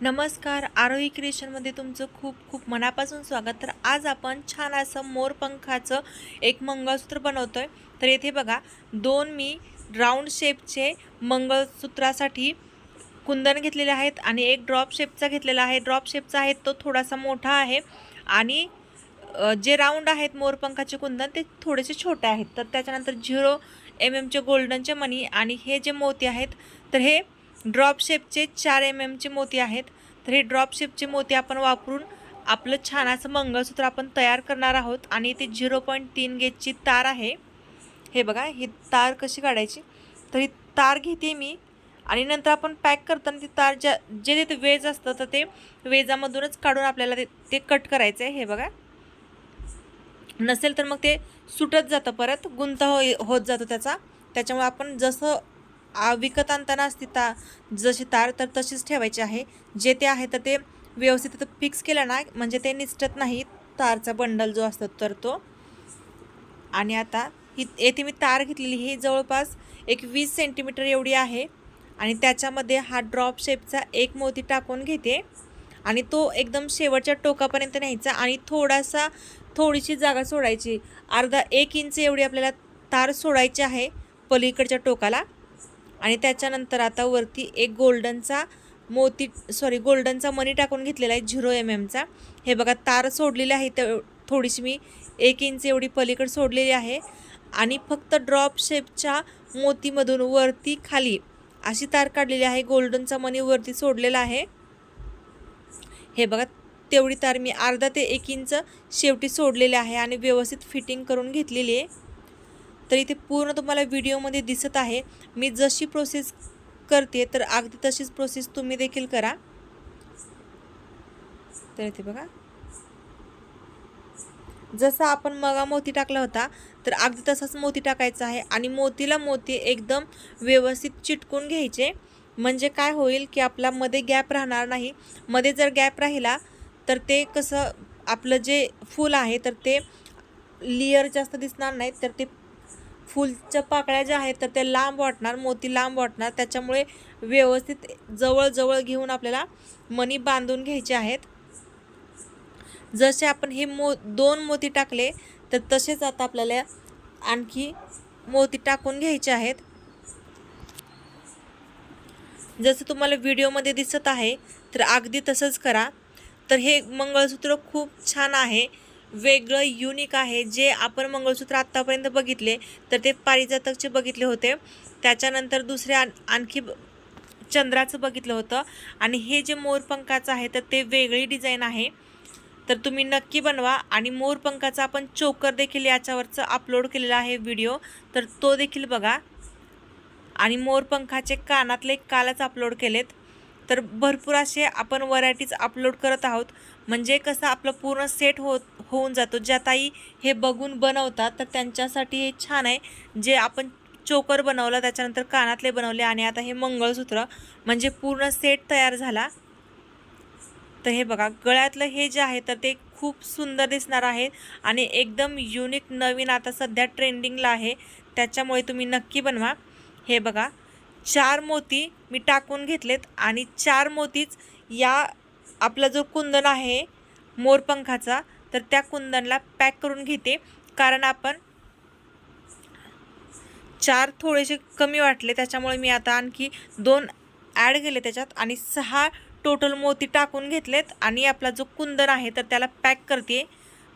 नमस्कार आरोही क्रिएशनमध्ये तुमचं खूप खूप मनापासून स्वागत. तर आज आपण छान असं मोरपंखाचं एक मंगळसूत्र बनवतो आहे तर येथे बघा दोन मी राऊंड शेपचे मंगळसूत्रासाठी कुंदन घेतलेले आहेत आणि एक ड्रॉप शेपचा घेतलेला आहे. ड्रॉप शेपचा आहे तो थोडासा मोठा आहे आणि जे राऊंड आहेत मोरपंखाचे कुंदन ते थोडेसे छोटे आहेत. तर त्याच्यानंतर झिरो एम एमचे गोल्डनचे मणी आणि हे जे मोती आहेत तर हे ड्रॉप शेपचे चार एम एमचे मोती आहेत. तर हे ड्रॉप शेपचे मोती आपण वापरून आपलं छान असं मंगळसूत्र आपण तयार करणार आहोत. आणि ते झिरो पॉईंट तीन गेजची तार आहे. हे बघा ही तार कशी काढायची? तर ही तार घेते मी. आणि नंतर आपण पॅक करताना ती तार ज्या जे तिथे वेज असतं तर ते वेजामधूनच काढून आपल्याला ते ते कट करायचं आहे हे बघा. नसेल तर मग ते सुटत जातं परत गुंत हो होत जातो त्याचा. त्याच्यामुळे आपण जसं विकत आणताना असते ता जशी तार तर तशीच ठेवायची आहे. जे ते आहे तर ते व्यवस्थित फिक्स केलं ना म्हणजे ते निसटत नाही तारचा बंडल जो असतो तर तो. आणि आता ही येथे मी तार घेतलेली ही जवळपास एक वीस सेंटीमीटर एवढी आहे. आणि त्याच्यामध्ये हा ड्रॉप शेपचा एक मोती टाकून घेते. आणि तो एकदम शेवटच्या टोकापर्यंत न्यायचा आणि थोडासा थोडीशी जागा सोडायची. अर्धा एक इंच एवढी आपल्याला तार सोडायची आहे पलीकडच्या टोकाला. आणि त्याच्यानंतर आता वरती एक गोल्डनचा मोती सॉरी गोल्डनचा मनी टाकून घेतलेला आहे झिरो एम एमचा हे बघा तार सोडलेली आहे तेव थोडीशी मी एक इंच एवढी पलीकडे सोडलेली आहे. आणि फक्त ड्रॉप शेपच्या मोतीमधून वरती खाली अशी तार काढलेली आहे गोल्डनचा मनी वरती सोडलेला आहे. हे बघा तेवढी तार मी अर्धा ते एक इंच शेवटी सोडलेली आहे आणि व्यवस्थित फिटिंग करून घेतलेली आहे. तर इथे पूर्ण तुम्हाला व्हिडिओमध्ये दिसत आहे. मी जशी प्रोसेस करते तर अगदी तशीच प्रोसेस तुम्ही देखील करा. तर इथे बघा. जसं आपण मगा मोती टाकला होता तर अगदी तसाच मोती टाकायचा आहे आणि मोतीला मोती एकदम व्यवस्थित चिटकून घ्यायचे. म्हणजे काय होईल की आपला मध्ये गॅप राहणार नाही. मध्ये जर गॅप राहिला तर ते कसं आपलं जे फूल आहे तर ते लेअर जास्त दिसणार नाही तर ते फुलच्या पाकळ्या ज्या आहेत तर त्या लांब वाटणार मोती लांब वाटणार. त्याच्यामुळे व्यवस्थित जवळजवळ घेऊन आपल्याला मणी बांधून घ्यायचे आहेत. जसे आपण हे मो दोन मोती टाकले तर तसेच आता आपल्याला आणखी मोती टाकून घ्यायचे आहेत. जसं तुम्हाला व्हिडिओमध्ये दिसत आहे तर अगदी तसंच करा. तर हे मंगळसूत्र खूप छान आहे. वेगळं युनिक आहे. जे आपण मंगळसूत्र आत्तापर्यंत बघितले तर ते पारिजातकचे बघितले होते. त्याच्यानंतर दुसरे आणखी चंद्राचं बघितलं होतं. आणि हे जे मोरपंखाचं आहे तर ते वेगळी डिझाईन आहे. तर तुम्ही नक्की बनवा. आणि मोरपंखाचा आपण चोकर देखील याच्यावरचं अपलोड केलेला आहे व्हिडिओ तर तो देखील बघा. आणि मोरपंखाचे कानातले कालच अपलोड केलेत. तर भरपूर असे आपण व्हरायटीज अपलोड करत आहोत. म्हणजे कसं आपलं पूर्ण सेट होत होऊन जातो. ज्या ताई हे बघून बनवतात तर त्यांच्यासाठी हे छान आहे. जे आपण चोकर बनवलं त्याच्यानंतर कानातले बनवले आणि आता हे मंगळसूत्र म्हणजे पूर्ण सेट तयार झाला. तर हे बघा गळ्यातलं हे जे आहे तर ते खूप सुंदर दिसणार आहे आणि एकदम युनिक नवीन आता सध्या ट्रेंडिंगला आहे. त्याच्यामुळे तुम्ही नक्की बनवा. हे बघा चार मोती मी टाकून घेतलेत आणि चार मोतीच या आपला जो कुंदन आहे मोरपंखाचा तर त्या कुंदनला पॅक करून घेते. कारण आपण चार थोडेसे कमी वाटले त्याच्यामुळे मी आता आणखी दोन ॲड केले त्याच्यात आणि सहा टोटल मोती टाकून घेतलेत. आणि आपला जो कुंदन आहे तर त्याला पॅक करते.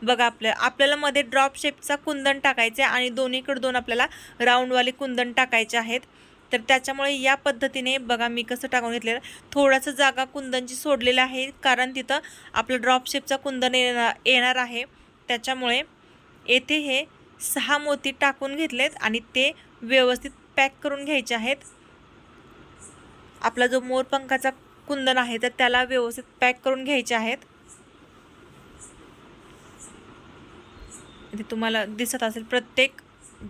बघा आपल्या आपल्याला मध्ये ड्रॉप शेपचा कुंदन टाकायचे आणि दोन्हीकडे दोन आपल्याला राऊंडवाले कुंदन टाकायचे आहेत. तर त्याच्यामुळे या पद्धतीने बघा मी कसं टाकून घेतलेलं थोडंसं जागा कुंदनची सोडलेला आहे कारण तिथं आपलं ड्रॉप शेपचा कुंदन येणार येणार आहे. त्याच्यामुळे येथे हे सहा मोती टाकून घेतलेत आणि ते व्यवस्थित पॅक करून घ्यायचे आहेत. आपला जो मोरपंखाचा कुंदन आहे तर त्याला व्यवस्थित पॅक करून घ्यायचे आहेत. तुम्हाला दिसत असेल प्रत्येक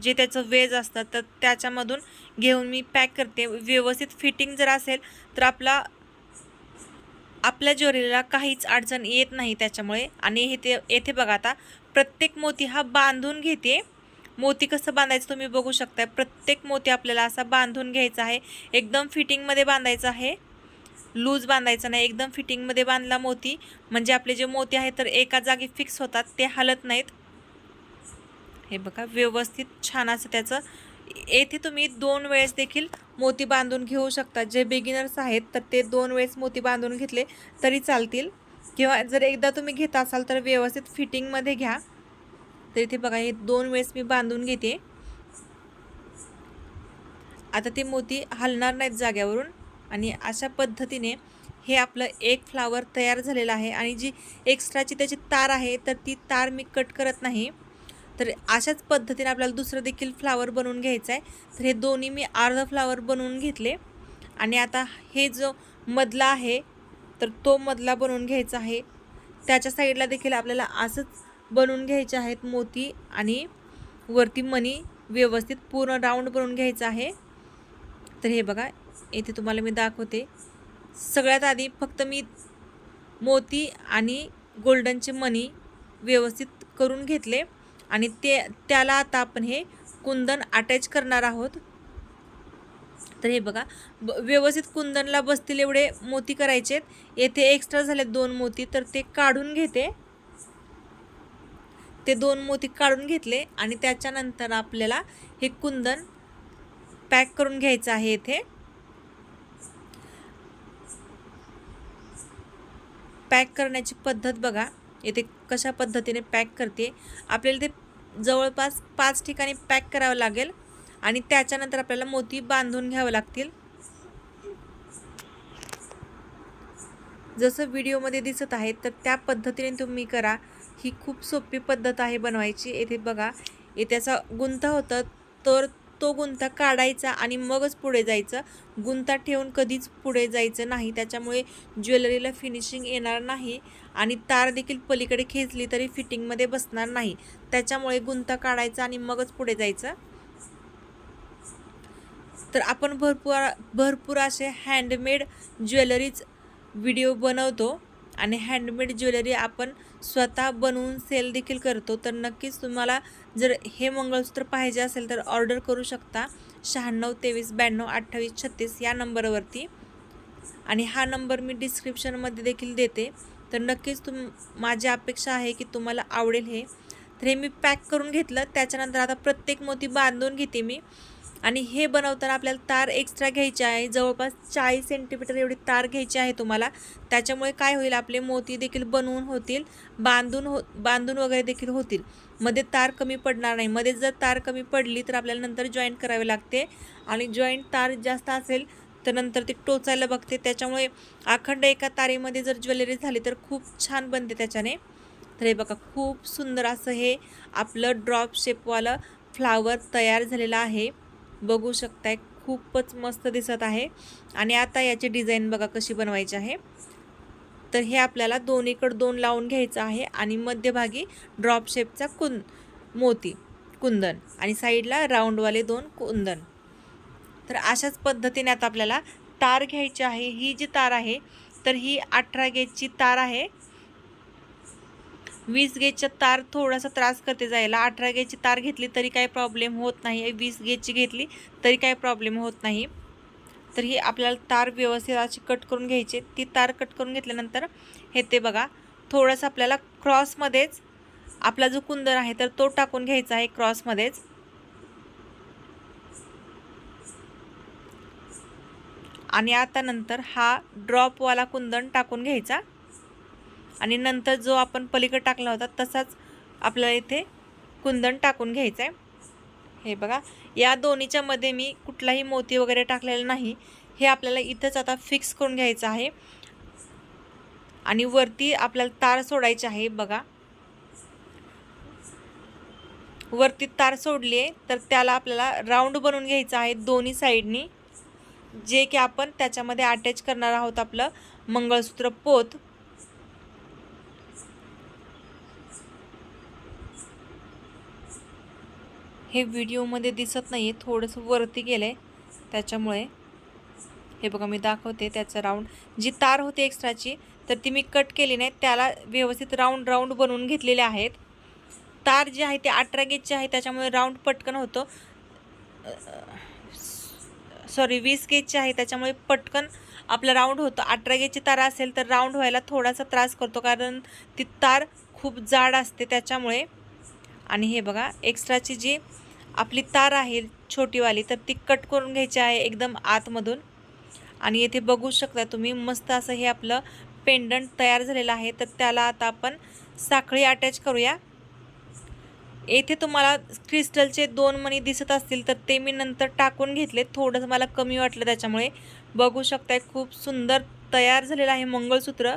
जे त्याचं वेज असतं तर त्याच्यामधून घेऊन मी पॅक करते. व्यवस्थित फिटिंग जर असेल तर आपला आपल्या ज्वेलरीला काहीच अडचण येत नाही त्याच्यामुळे. आणि इथे येथे बघा आता प्रत्येक मोती हा बांधून घेते. मोती कसं बांधायचं तुम्ही बघू शकता प्रत्येक मोती आपल्याला असा बांधून घ्यायचा आहे. एकदम फिटिंगमध्ये बांधायचा आहे. लूज बांधायचा नाही. एकदम फिटिंगमध्ये बांधला मोती. म्हणजे आपले जे मोती आहेत तर एका जागी फिक्स होतात. ते हलत नाहीत. हे बघा व्यवस्थित छान असं त्याचं येथे तुम्ही दोन वेळेस देखील मोती बांधून घेऊ शकता. जे बिगिनर्स आहेत तर ते दोन वेळेस मोती बांधून घेतले तरी चालतील. किंवा जर एकदा तुम्ही घेत असाल तर व्यवस्थित फिटिंगमध्ये घ्या. तर इथे बघा हे दोन वेळेस मी बांधून घेते. आता ते मोती हलणार नाहीत जाग्यावरून. आणि अशा पद्धतीने हे आपलं एक फ्लावर तयार झालेलं आहे. आणि जी एक्स्ट्राची त्याची तार आहे तर ती तार मी कट करत नाही. तर अशाच पद्धतीने आपल्याला दुसरं देखील फ्लावर बनवून घ्यायचं आहे तर हे दोन्ही मी अर्ध फ्लावर बनवून घेतले. आणि आता हे जो मधला आहे तर तो मधला बनवून घ्यायचा आहे. त्याच्या साईडला देखील आपल्याला असंच बनवून घ्यायचे आहेत मोती आणि वरती मनी व्यवस्थित पूर्ण राऊंड बनवून घ्यायचं आहे. तर हे बघा येथे तुम्हाला मी दाखवते. सगळ्यात आधी फक्त मी मोती आणि गोल्डनचे मनी व्यवस्थित करून घेतले. आणि ते त्याला आता आपण हे कुंदन अटॅच करणार आहोत. तर हे बघा ब व्यवस्थित कुंदनला बसतील एवढे मोती करायचे येथे एक्स्ट्रा झाले दोन मोती तर ते काढून घेते. ते दोन मोती काढून घेतले आणि त्याच्यानंतर आपल्याला हे कुंदन पॅक करून घ्यायचं आहे येथे पॅक करण्याची पद्धत बघा. येथे कशा पद्धतीने पॅक करते आपल्याला ते जवळपास पाच ठिकाणी पॅक करावं लागेल आणि त्याच्यानंतर आपल्याला मोती बांधून घ्यावं लागतील. जसं व्हिडिओमध्ये दिसत आहे तर त्या पद्धतीने तुम्ही करा. ही खूप सोपी पद्धत आहे बनवायची. येथे बघा येथे असा गुंत होतं तर तो गुंता काढायचा आणि मगच पुढे जायचं. गुंता ठेवून कधीच पुढे जायचं नाही. त्याच्यामुळे ज्वेलरीला फिनिशिंग येणार नाही आणि तार देखील पलीकडे खेचली तरी फिटिंगमध्ये बसणार नाही. त्याच्यामुळे गुंता काढायचा आणि मगच पुढे जायचं. तर आपण भरपूर भरपूर असे हँडमेड ज्वेलरीज व्हिडिओ बनवतो. आणि हँडमेड ज्वेलरी आपण स्वतः बनवून सेल देखील करतो तर नक्कीच तुम्हाला जर हे मंगळसूत्र पाहिजे असेल तर ऑर्डर करू शकता. शहाण्णव तेवीस ब्याण्णव अठ्ठावीस छत्तीस या नंबरवरती. आणि हा नंबर मी डिस्क्रिप्शनमध्ये देखील देते. तर नक्कीच तुम माझी अपेक्षा आहे की तुम्हाला आवडेल हे. तर हे मी पॅक करून घेतलं. त्याच्यानंतर आता प्रत्येक मोती बांधून घेते मी. आणि हे बनवताना आपल्याला तार एक्स्ट्रा घ्यायची आहे. जवळपास चाळीस सेंटीमीटर एवढी तार घ्यायची आहे तुम्हाला. त्याच्यामुळे काय होईल आपले मोती देखील बनवून होतील बांधून हो बांधून वगैरे देखील होतील. मध्ये तार कमी पडणार नाही. मध्ये जर तार कमी पडली तर आपल्याला नंतर जॉईंट करावे लागते. आणि जॉईंट तार जास्त असेल तर नंतर ती टोचायला बघते. त्याच्यामुळे अखंड एका तारेमध्ये जर ज्वेलरी झाली तर खूप छान बनते त्याच्याने. तर हे बघा खूप सुंदर असं हे आपलं ड्रॉप शेपवालं फ्लावर तयार झालेलं आहे. बघू शकताय. खूपच मस्त दिसत आहे. आणि आता याची डिझाईन बघा कशी बनवायची आहे. तर हे आपल्याला दोन्हीकडं दोन लावून घ्यायचं आहे आणि मध्यभागी ड्रॉप शेपचा कुंद मोती कुंदन आणि साईडला राऊंडवाले दोन कुंदन. तर अशाच पद्धतीने आता आपल्याला तार घ्यायची आहे. ही जी तार आहे तर ही अठरा गेजची तार आहे. वीस गेजच्या तार थोडासा त्रास करते जायला. अठरा गेजची तार घेतली तरी काही प्रॉब्लेम होत नाही. वीस गेजची घेतली तरी काही प्रॉब्लेम होत नाही. तर ही आपल्याला तार व्यवस्थित अशी कट करून घ्यायची. ती तार कट करून घेतल्यानंतर हे ते बघा थोडंसं आपल्याला क्रॉसमध्येच आपला जो कुंदन आहे तर तो टाकून घ्यायचा आहे क्रॉसमध्येच आणि आता नंतर हा ड्रॉपवाला कुंदन टाकून घ्यायचा. आणि नंतर जो आपण पलीकड टाकला होता तसाच आपल्याला इथे कुंदन टाकून घ्यायचं आहे हे बघा या दोन्हीच्या मध्ये मी कुठलाही मोती वगैरे टाकलेला नाही. हे आपल्याला इथंच आता फिक्स करून घ्यायचं आहे. आणि वरती आपल्याला तार सोडायची आहे बघा. वरती तार सोडली आहे तर त्याला आपल्याला राऊंड बनवून घ्यायचं आहे दोन्ही साईडनी जे की आपण त्याच्यामध्ये अटॅच करणार आहोत आपलं मंगळसूत्र पोत. हे व्हिडिओमध्ये दिसत नाही आहे थोडंसं वरती गेलं आहे त्याच्यामुळे हे बघा मी दाखवते त्याचं राऊंड जी तार होती एक्स्ट्राची तर ती मी कट केली नाही. त्याला व्यवस्थित राऊंड राऊंड बनवून घेतलेले आहेत. तार जी आहे ते अठरा गेजची आहे त्याच्यामुळे राऊंड पटकन होतं. सॉरी वीस गेजचे आहे त्याच्यामुळे पटकन आपला राऊंड होतो. अठरा गेजची तार असेल तर राऊंड व्हायला थोडासा त्रास करतो कारण ती तार खूप जाड असते त्याच्यामुळे आणि हे बघा एक्स्ट्राची जी आपली तार आहे छोटीवाली तर ती कट करून घ्यायची आहे एकदम आतमधून. आणि येथे बघू शकता तुम्ही मस्त असं हे आपलं पेंडंट तयार झालेलं आहे. तर त्याला आता आपण साखळी अटॅच करूया. येथे तुम्हाला क्रिस्टलचे दोन मणी दिसत असतील तर ते मी नंतर टाकून घेतले. थोडंसं मला कमी वाटलं त्याच्यामुळे. बघू शकताय खूप सुंदर तयार झालेलं आहे मंगळसूत्र.